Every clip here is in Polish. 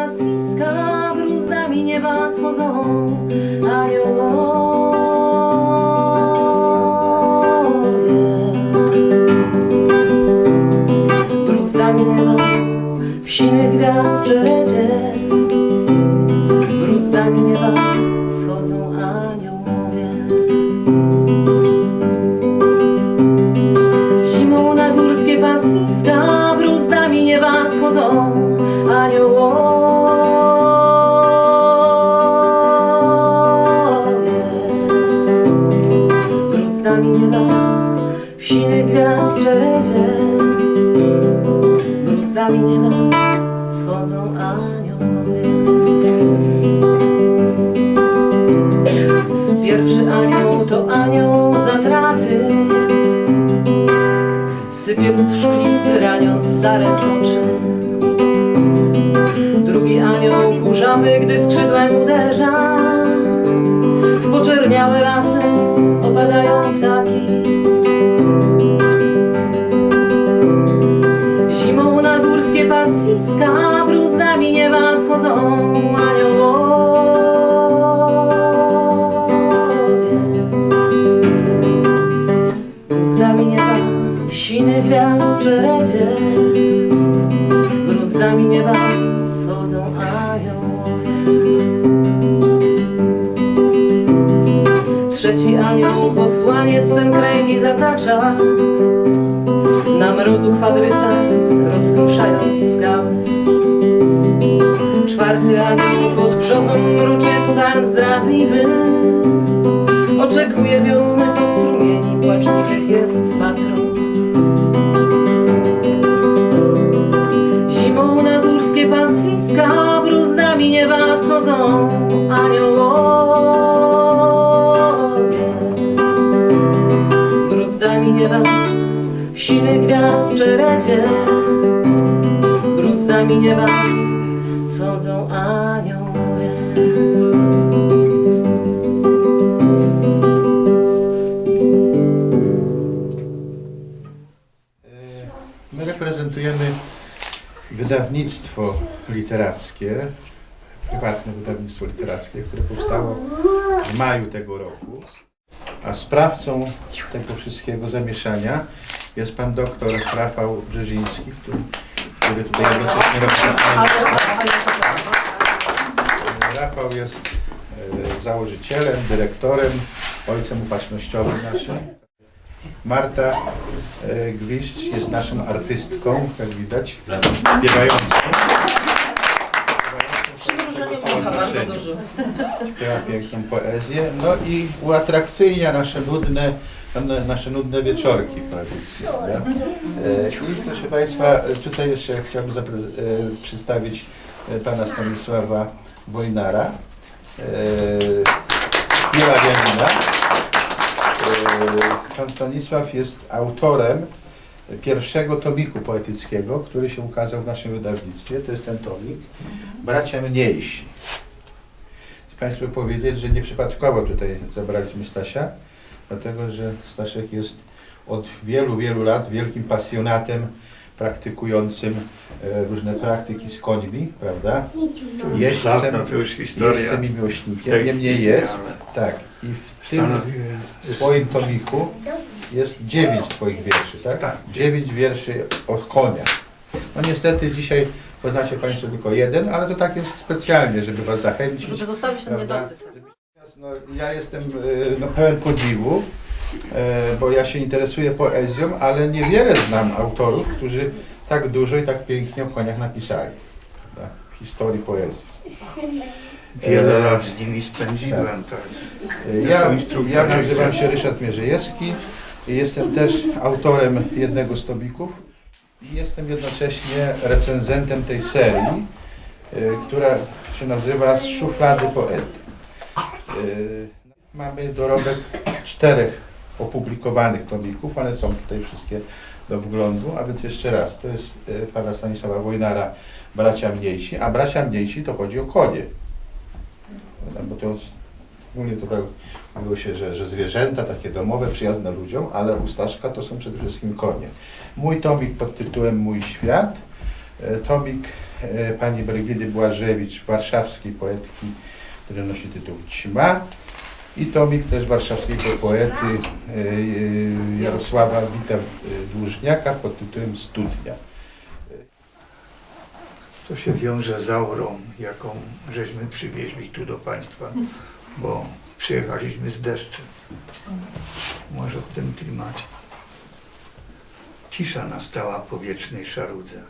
pastwiska, bruzdami nieba schodzą aniołowie. Bruzdami nieba w sinych gwiazd czeredzie, bruzdami nieba schodzą aniołowie. Pierwszy anioł to anioł zatraty. Sypie lód szklisty raniąc sarę oczy. Drugi anioł kurzawy, gdy skrzydłem uderza. W poczerniałe lasy opadają posłaniec ten kręgi zatacza. Na mrozu kwadrycach rozkruszając skały Czwarty anioł pod brzozą mruczy psan zdradliwy. Oczekuje wiosny to strumieni płaczliwych jest sinych gwiazd czeredzie Bruzdami nieba schodzą aniołowie My reprezentujemy wydawnictwo literackie, prywatne wydawnictwo literackie, które powstało w maju tego roku. A sprawcą tego wszystkiego zamieszania jest pan doktor Rafał Brzeziński, który, który tutaj jednocześnie reprezentuje. Rafał jest e, założycielem, dyrektorem, ojcem upatrznościowym naszym. Marta e, Gwiszcz jest naszą artystką, jak widać, śpiewającą. Śpiewa piękną poezję, no i uatrakcyjnia nasze nudne, na- nasze nudne wieczorki poetyckie. prawda? E, I proszę Państwa, tutaj jeszcze chciałbym e, przedstawić e, pana Stanisława Wojnara, e, śpiewa Janina. E, Pan Stanisław jest autorem pierwszego tomiku poetyckiego, który się ukazał w naszym wydawnictwie. To jest ten tomik Bracia Mniejsi. Chcę Państwu powiedzieć, że nieprzypadkowo tutaj zabraliśmy Stasia, dlatego że Staszek jest od wielu, wielu lat wielkim pasjonatem praktykującym e, różne praktyki z końmi, prawda? Jeźdźcem, Dawno to już historia. jeźdźcem i miłośnikiem, Tak, niemniej jest, ale tak, i w tym swoim tomiku jest dziewięć Twoich wierszy, tak? Tak. Dziewięć wierszy o koniach. No niestety dzisiaj poznacie Państwo tylko jeden, ale to tak jest specjalnie, żeby Was zachęcić. Żeby zostawić ten niedosyt. No, ja jestem e, no, pełen podziwu, e, bo ja się interesuję poezją, ale niewiele znam autorów, którzy tak dużo i tak pięknie o koniach napisali. W historii poezji. Wiele E, lat z nimi spędziłem. Tak. Ja, Jako instruktor ja nazywam się Ryszard Mierzejewski i jestem też autorem jednego z tomików i jestem jednocześnie recenzentem tej serii, która się nazywa Z szuflady poety. Y, Mamy dorobek czterech opublikowanych tomików, one są tutaj wszystkie do wglądu, a więc jeszcze raz, to jest y, pana Stanisława Wojnara Bracia Mniejsi, a Bracia Mniejsi to chodzi o konie. No, Bo to Ogólnie to tak mówiło się, że, że zwierzęta takie domowe, przyjazne ludziom, ale u Staszka to są przede wszystkim konie. Mój tomik pod tytułem Mój świat E, Tomik pani Brygidy Błażewicz, warszawskiej poetki, który nosi tytuł Ćma. I tomik też warszawskiego poety e, e, Jarosława Wita Dłużniaka pod tytułem Studnia. To się wiąże z aurą, jaką żeśmy przywieźli tu do Państwa, bo przyjechaliśmy z deszczem. Może w tym klimacie. Cisza nastała po wiecznej szarudze.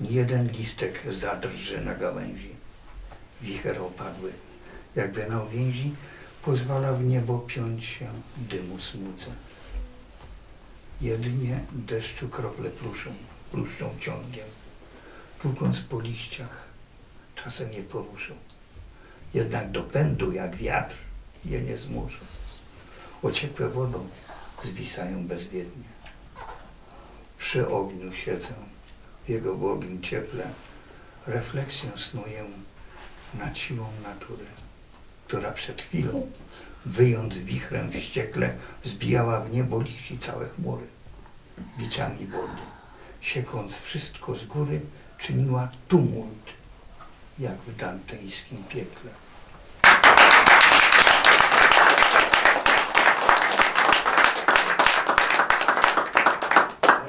Jeden listek zadrży na gałęzi. Wicher opadły, jakby na uwięzi pozwala w niebo piąć się dymu smudze. Jedynie deszczu krople pluszą, pluszczą ciągiem tłukąc po liściach, czasem je poruszą. Jednak do pędu jak wiatr je nie zmuszą. Ociekłe wodą zwisają bezwiednie. Przy ogniu siedzę, w jego błogim cieple, refleksję snuję nad siłą natury, która przed chwilą, wyjąc wichrem wściekle, zbijała w niebo liści całe chmury, biciami wody siekąc wszystko z góry, czyniła tumult, jak w dantejskim piekle.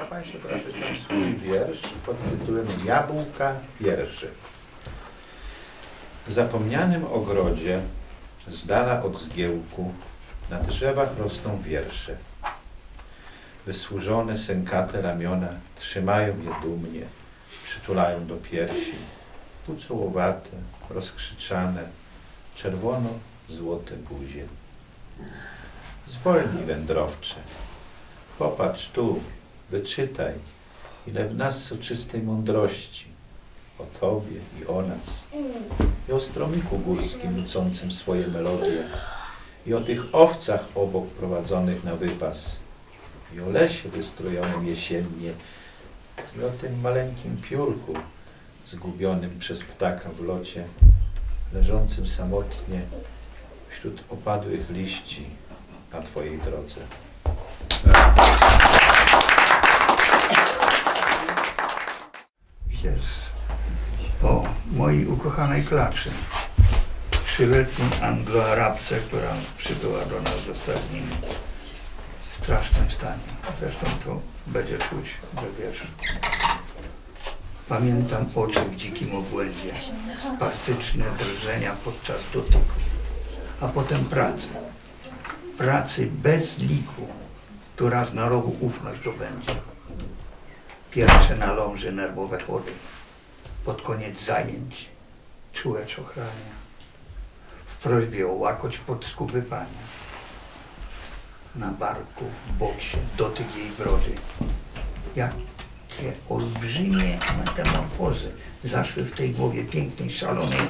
Państwu przeczytam wiersz pod tytułem Jabłka wierszy. W zapomnianym ogrodzie, z dala od zgiełku, na drzewach rosną wiersze. Wysłużone sękate ramiona trzymają je dumnie, przytulają do piersi, pucołowate, rozkrzyczane, czerwono-złote buzie. Zwolnij wędrowcze, popatrz tu, wyczytaj, ile w nas soczystej mądrości, o Tobie i o nas, i o stromiku górskim nucącym swoje melodie, i o tych owcach obok prowadzonych na wypas, i o lesie wystrojonym jesiennie, i o tym maleńkim piórku zgubionym przez ptaka w locie, leżącym samotnie wśród opadłych liści na Twojej drodze. Mojej ukochanej klaczy, trzyletniej anglo-arabce, która przybyła do nas z ostatnim strasznym stanie. Zresztą to będzie czuć we wierszu. Pamiętam oczy w dzikim obłędzie, spastyczne drżenia podczas dotyku, a potem pracę. Pracy bez liku, która z na rogu ufność dobędzie. Pierwsze naląży nerwowe chody, pod koniec zajęć, czułe czochrania, w prośbie o łakoć podskubywania. Na barku, w boksie, dotyk jej brody. Jakie olbrzymie metamorfozy zaszły w tej głowie pięknej, szalonej.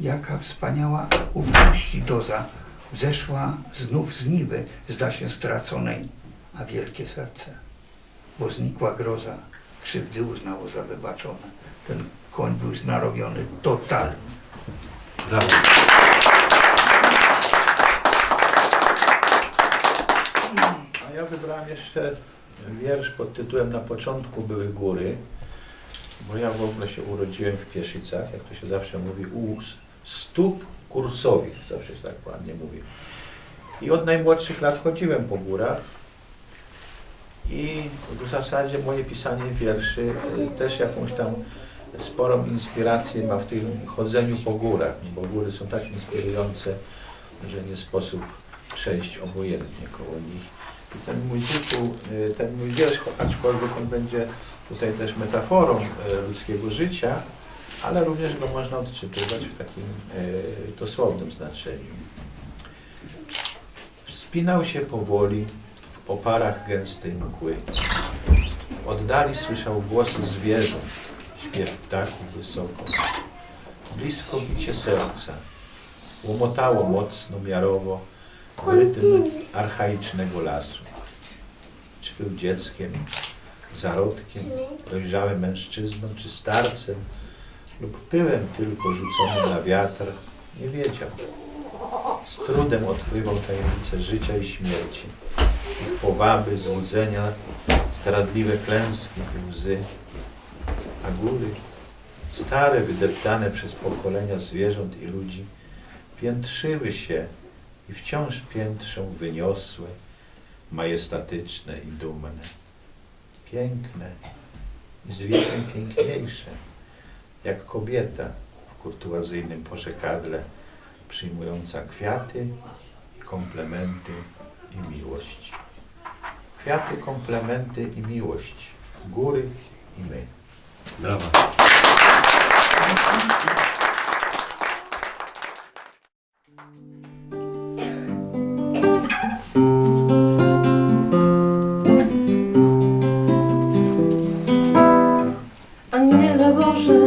Jaka wspaniała ufności doza zeszła znów z niby, zda się straconej, a wielkie serce bo znikła groza, krzywdy uznało za wybaczone. Ten koń był znarobiony totalnie. Brawo. A ja wybrałem jeszcze wiersz pod tytułem Na początku były góry, bo ja w ogóle się urodziłem w Pieszycach, jak to się zawsze mówi, u stóp kursowych, zawsze się tak ładnie mówi. I od najmłodszych lat chodziłem po górach i w zasadzie moje pisanie wierszy y, też jakąś tam sporą inspirację ma w tym chodzeniu po górach, bo góry są tak inspirujące, że nie sposób przejść obojętnie koło nich. I ten mój tytuł, y, ten mój wiersz, aczkolwiek on będzie tutaj też metaforą y, ludzkiego życia, ale również go można odczytywać w takim dosłownym znaczeniu. Wspinał się powoli w oparach gęstej mgły. W oddali słyszał głosy zwierząt, śpiew ptaków wysoko. Blisko bicie serca. Łomotało mocno, miarowo w rytm archaicznego lasu. Czy był dzieckiem, zarodkiem, dojrzałym mężczyzną, czy starcem, lub pyłem tylko rzuconym na wiatr, nie wiedział. Z trudem odkrywał tajemnice życia i śmierci, powaby, złudzenia, zdradliwe klęski łzy, a góry, stare, wydeptane przez pokolenia zwierząt i ludzi, piętrzyły się i wciąż piętrzą wyniosłe, majestatyczne i dumne. Piękne i z piękniejsze, jak kobieta w kurtuazyjnym porzekadle, przyjmująca kwiaty i komplementy i miłość. Kwiaty, komplementy i miłość. Góry i my. Brawa. Aniele Boże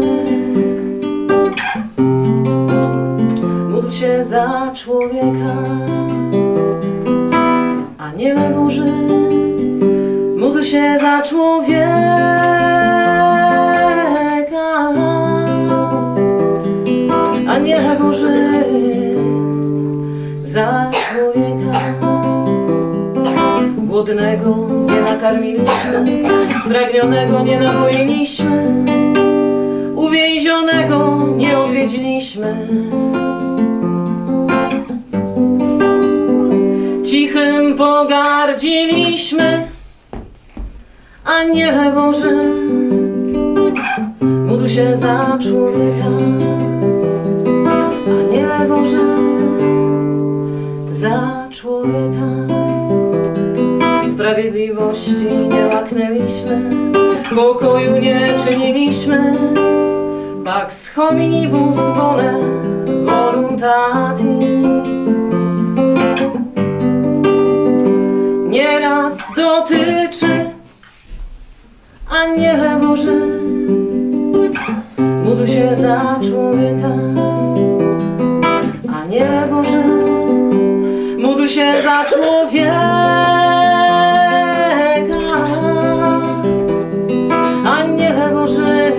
Módl się za człowieka Aniele Boże Módl się za człowieka. Aniele Boże Za człowieka. Głodnego nie nakarmiliśmy, spragnionego nie napoiliśmy, uwięzionego nie odwiedziliśmy. Cichym pogardziliśmy, Aniele Boże, módl się za człowieka. Aniele Boże, za człowieka. Sprawiedliwości nie łaknęliśmy, pokoju nie czyniliśmy. Pax hominibus bone voluntatis. Nieraz dotyczy Aniele Boże, módl się za człowieka. Aniele Boże, módl się za człowieka. Aniele Boże,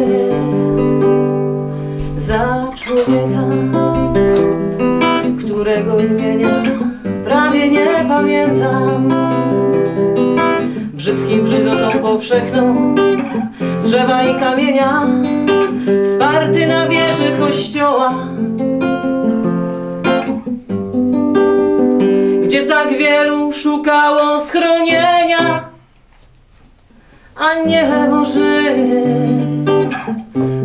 za człowieka, którego imienia prawie nie pamiętam. Brzydkim brzydotą powszechną drzewa i kamienia, wsparty na wieży kościoła. gdzie tak wielu szukało schronienia. Aniele Boży,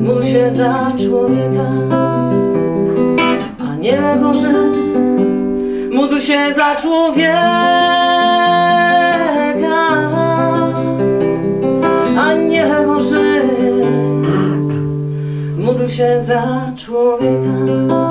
módl się za człowieka. Aniele Boży, módl się za człowieka. Aniele Boży, módl się za człowieka.